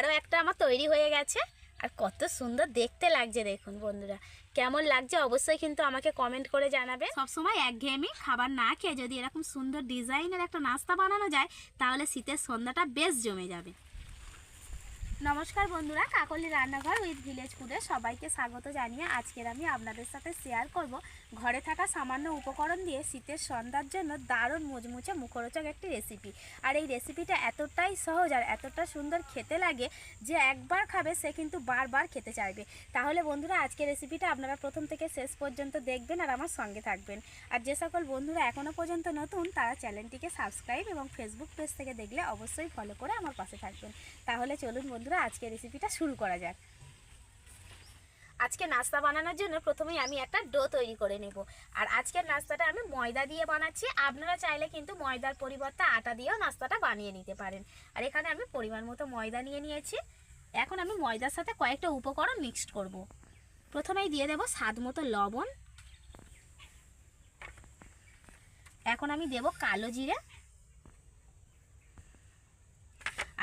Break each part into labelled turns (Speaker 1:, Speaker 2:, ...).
Speaker 1: আরও একটা আমার তৈরি হয়ে গেছে। আর কত সুন্দর দেখতে লাগছে দেখুন বন্ধুরা। কেমন লাগছে অবশ্যই কিন্তু আমাকে কমেন্ট করে জানাবে। সবসময় একঘেয়েমি খাবার না খেয়ে যদি এরকম সুন্দর ডিজাইনের একটা নাস্তা বানানো যায়, তাহলে শীতের সন্ধ্যাটা বেশ জমে যাবে। নমস্কার বন্ধুরা, কাকলি রান্নাঘর উইথ ভিলেজ ফুডে সবাইকে স্বাগত জানিয়ে আজকের আমি আপনাদের সাথে শেয়ার করব ঘরে থাকা সামান্য উপকরণ দিয়ে শীতের সন্ধ্যার জন্য দারুণ মুচমুচে মুখরোচক একটি রেসিপি আর এই রেসিপিটা এতটাই সহজ আর এতটা সুন্দর খেতে লাগে যে একবার খাবে সে কিন্তু বারবার খেতে চাইবে। তাহলে বন্ধুরা, আজকের রেসিপিটা আপনারা প্রথম থেকে শেষ পর্যন্ত দেখবেন আর আমার সঙ্গে থাকবেন। আর যে সকল বন্ধুরা এখনও পর্যন্ত নতুন, তারা চ্যানেলটিকে সাবস্ক্রাইব এবং ফেসবুক পেজ থেকে দেখলে অবশ্যই ফলো করে আমার পাশে থাকবেন। তাহলে চলুন বন্ধুরা, আজকে রেসিপিটা শুরু করা যাক। আজকে নাস্তা বানানোর জন্য প্রথমেই আমি একটা ডো তৈরি করে নেব। আর আজকের নাস্তাটা আমি ময়দা দিয়ে বানাচ্ছি। আপনারা চাইলে কিন্তু ময়দার পরিবর্তে আটা দিয়েও নাস্তাটা বানিয়ে নিতে পারেন। আর এখানে আমি পরিমাণ মতো ময়দা নিয়ে নিয়েছি। এখন আমি ময়দার সাথে কয়েকটা উপকরণ মিক্সড করব। প্রথমেই দিয়ে দেব স্বাদ মতো লবণ। এখন আমি দেব কালো জিরে।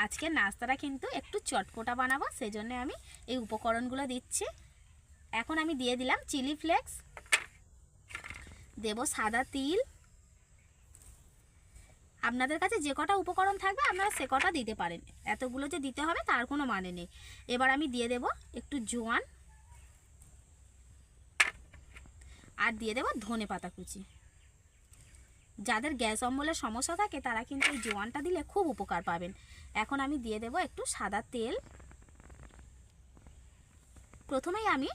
Speaker 1: আজকের নাস্তাটা কিন্তু একটু চটপটা বানাবো সেই সেজন্য আমি এই উপকরণগুলো দিচ্ছি। এখন আমি দিয়ে দিলাম চিলি ফ্লেক্স। দেব সাদা তিল। আপনাদের কাছে যে কটা উপকরণ থাকবে, আপনারা সে কটা দিতে পারেন। এতগুলো যে দিতে হবে, তার কোনো মানে নেই। এবার আমি দিয়ে দেব একটু জোয়ান। আর দিয়ে দেব ধনে পাতা কুচি। যাদের গ্যাস অম্বলের সমস্যা থাকে, তারা কিন্তু এই জোয়ানটা দিলে খুব উপকার পাবেন। এখন আমি দিয়ে দেব একটু সাদা তেল। প্রথমেই আমি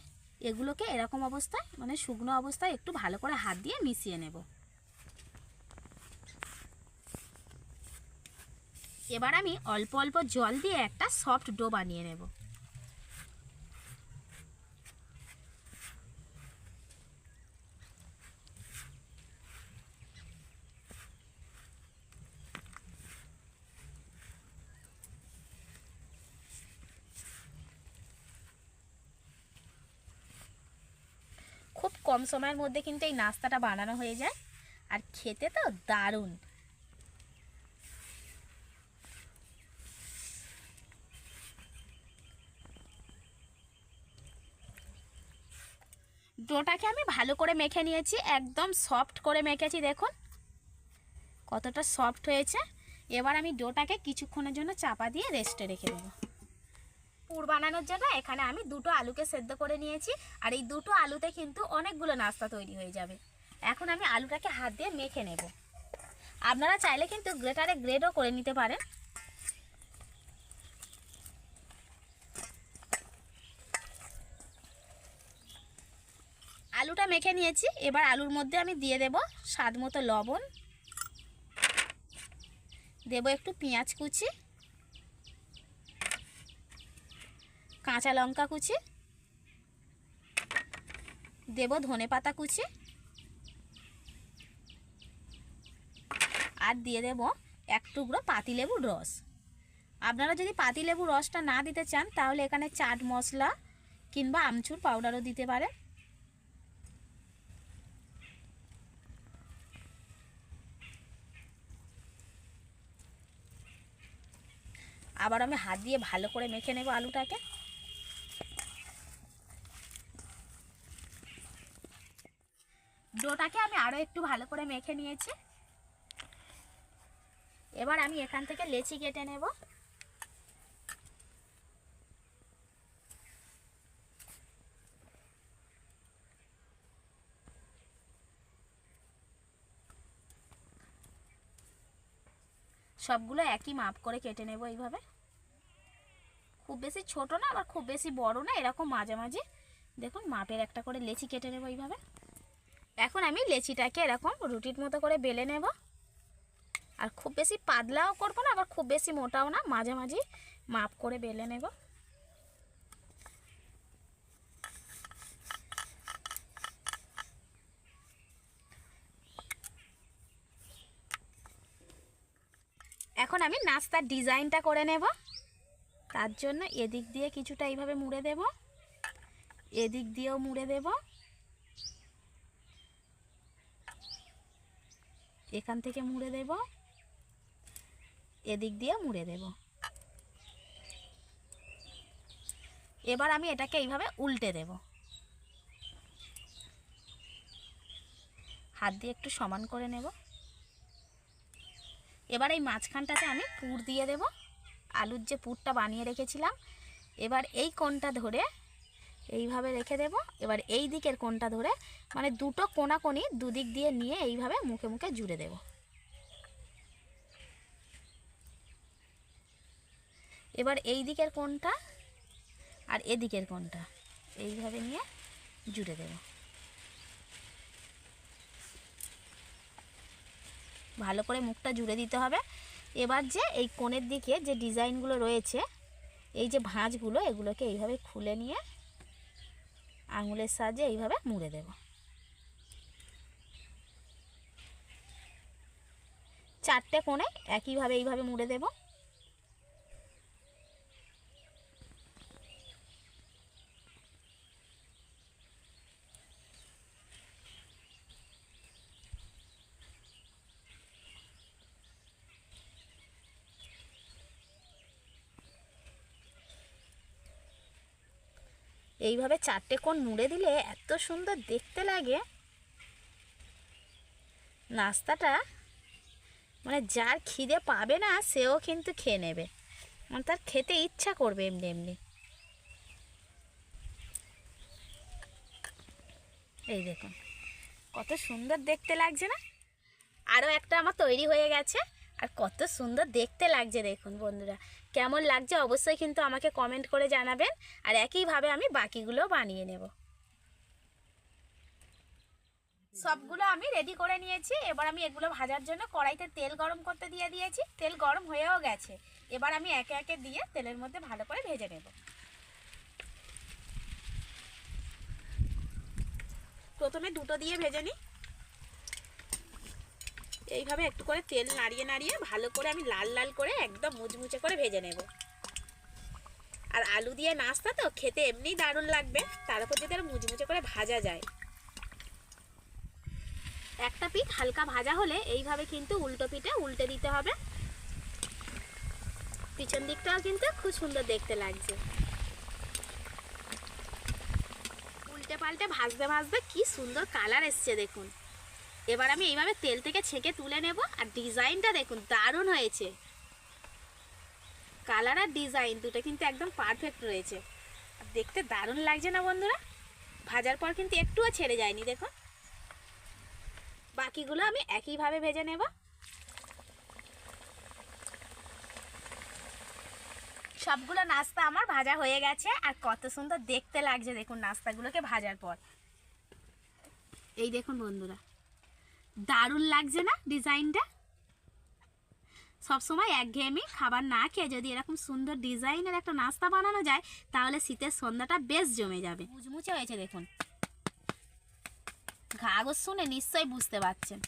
Speaker 1: এগুলোকে এরকম অবস্থায় মানে শুকনো অবস্থায় একটু ভালো করে হাত দিয়ে মিশিয়ে নেব। এবার আমি অল্প অল্প জল দিয়ে একটা সফট ডো বানিয়ে নেব। খুব কম সময়ের মধ্যে কিন্তু এই নাস্তাটা বানানো হয়ে যায়। আর খেতে তো দারুণ। ডোটাকে আমি ভালো করে মেখে নিয়েছি, একদম সফট করে মেখেছি, দেখুন। কতটা সফট হয়েছে। এবার আমি ডোটাকে কিছুক্ষণের জন্য চাপা দিয়ে রেস্টে রেখে দেবো। পুর বানানোর জন্য এখানে আমি দুটো আলুকে সেদ্ধ করে নিয়েছি। আর এই দুটো আলুতে কিন্তু অনেকগুলো নাস্তা তৈরি হয়ে যাবে। এখন আমি আলুটাকে হাত দিয়ে মেখে নেব। আপনারা চাইলে কিন্তু গ্রেটারে গ্রেডও করে নিতে পারেন। আলুটা মেখে নিয়েছি। এবার আলুর মধ্যে আমি দিয়ে দেব স্বাদ মতো লবণ। দেব একটু পেঁয়াজ কুচি। কাঁচা লঙ্কা কুচি। দেব ধনে পাতা কুচি। আর দিয়ে দেব এক টুকরো পাতিলেবুর রস। আপনারা যদি পাতিলেবুর রসটা না দিতে চান, তাহলে এখানে চাট মশলা কিংবা আমচুর পাউডারও দিতে পারেন। আবার আমি হাত দিয়ে ভালো করে মেখে নেব আলুটাকে। ডোটাকে আমি আরও একটু ভালো করে মেখে নিয়েছি। এবার আমি এখান থেকে লেচি কেটে নেব। সবগুলো একই মাপ করে কেটে নেব এইভাবে। খুব বেশি ছোট না, আবার খুব বেশি বড় না, এরকম মাঝামাঝি। দেখুন, মাপের একটা করে লেচি কেটে নেব এইভাবে। এখন আমি লেচিটাকে এরকম রুটির মতো করে বেলে নেব। আর খুব বেশি পাতলাও করব না, আবার খুব বেশি মোটাও না মাঝামাঝি মাপ করে বেলে নেব। এখন আমি নাস্তার ডিজাইনটা করে নেব। তার জন্য এদিক দিয়ে কিছুটা এইভাবে মুড়ে দেব। এদিক দিয়েও মুড়ে দেব। এখান থেকে মুড়ে দেব। এদিক দিয়ে মুড়ে দেব। এবার আমি এটাকে এইভাবে উল্টে দেব। হাত দিয়ে একটু সমান করে নেব। এবার এই মাঝখানটাতে আমি পুর দিয়ে দেব। আলুর যে পুরটা বানিয়ে রেখেছিলাম, এবার এই কোণটা ধরে এইভাবে রেখে দেব। এবার এই দিকের কোনটা ধরে মানে দুটো কোণাকোণি দুদিক দিয়ে নিয়ে এইভাবে মুখে মুখে জুড়ে দেব। এবার এই দিকের কোনটা আর এদিকের কোনটা এইভাবে নিয়ে জুড়ে দেব। ভালো করে মুখটা জুড়ে দিতে হবে। এবার যে এই কোণের দিকে যে ডিজাইনগুলো রয়েছে, এই যে ভাঁজগুলো, এগুলোকে এইভাবে খুলে নিয়ে আঙুলের সাহায্যে এইভাবে মুড়ে দেব। চারটে কোণে একইভাবে এইভাবে মুড়ে দেব। এইভাবে চারটে কোণ মুড়ে দিলে এত সুন্দর দেখতে লাগে। নাস্তাটা মানে যার খিদে পাবে না, সেও কিন্তু খেয়ে নেবে। মানে তার খেতে ইচ্ছা করবে এমনি এমনি। এই দেখুন, কত সুন্দর দেখতে লাগছে না? আরও একটা আমার তৈরি হয়ে গেছে, আর কত সুন্দর দেখতে লাগছে দেখুন বন্ধুরা। কেমন লাগছে অবশ্যই কিন্তু আমাকে কমেন্ট করে জানাবেন। আর একইভাবে আমি বাকিগুলো বানিয়ে নেব। সবগুলো আমি রেডি করে নিয়েছি। এবার আমি এগুলো ভাজার জন্য কড়াইতে তেল গরম করতে দিয়ে দিয়েছি। তেল গরম হয়েও গেছে। এবার আমি একে একে দিয়ে তেলের মধ্যে ভালো করে ভেজে নেব। প্রথমে দুটো দিয়ে ভেজে নিই। এইভাবে একটু করে তেল নাড়িয়ে নাড়িয়ে ভালো করে আমি লাল লাল করে একদম মুচমুচে করে ভেজে নেব। আর আলু দিয়ে নাস্তা তো খেতে এমনিই দারুণ লাগবে, তার উপর যদি আরও মুচমুচে করে ভাজা যায়। একটা পিঠ হালকা ভাজা হলে এইভাবে কিন্তু উল্টো পিঠে উল্টে দিতে হবে। পিছন দিকটাও কিন্তু খুব সুন্দর দেখতে লাগছে। উল্টে পাল্টে ভাজতে ভাজতে কি সুন্দর কালার এসছে দেখুন। এবার আমি এইভাবে তেল থেকে ছেঁকে তুলে নেব আর ডিজাইনটা দেখুন, দারুণ হয়েছে। কালার আর ডিজাইন দুটো কিন্তু একদম পারফেক্ট রয়েছে। দেখতে দারুণ লাগছে না বন্ধুরা? ভাজার পর কিন্তু একটুও ছেড়ে যায়নি, দেখুন। বাকিগুলো আমি একইভাবে ভেজে নেব। সবগুলো নাস্তা আমার ভাজা হয়ে গেছে, আর কত সুন্দর দেখতে লাগছে, দেখুন নাস্তাগুলোকে ভাজার পর। এই দেখুন বন্ধুরা দারুণ লাগছে না ডিজাইনটা? সবসময় একঘেয়েমি খাবার না খেয়ে যদি এরকম সুন্দর ডিজাইনের একটা নাস্তা বানানো যায়, তাহলে শীতের সন্ধ্যাটা বেশ জমে যাবে। মুচমুচে হয়েছে দেখুন। ঘাগজ শুনে নিশ্চয়ই বুঝতে পারছেন।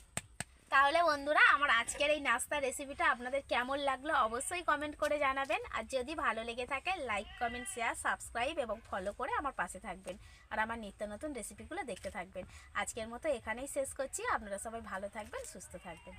Speaker 1: তাহলে বন্ধুরা, আমার আজকের এই নাস্তা রেসিপিটা আপনাদের কেমন লাগল অবশ্যই কমেন্ট করে জানাবেন। আর যদি ভালো লেগে থাকে লাইক কমেন্ট শেয়ার সাবস্ক্রাইব এবং ফলো করে আমার পাশে থাকবেন। আর আমার নিত্য নতুন রেসিপিগুলো দেখতে থাকবেন। আজকের মতো এখানেই শেষ করছি। আপনারা সবাই ভালো থাকবেন, সুস্থ থাকবেন।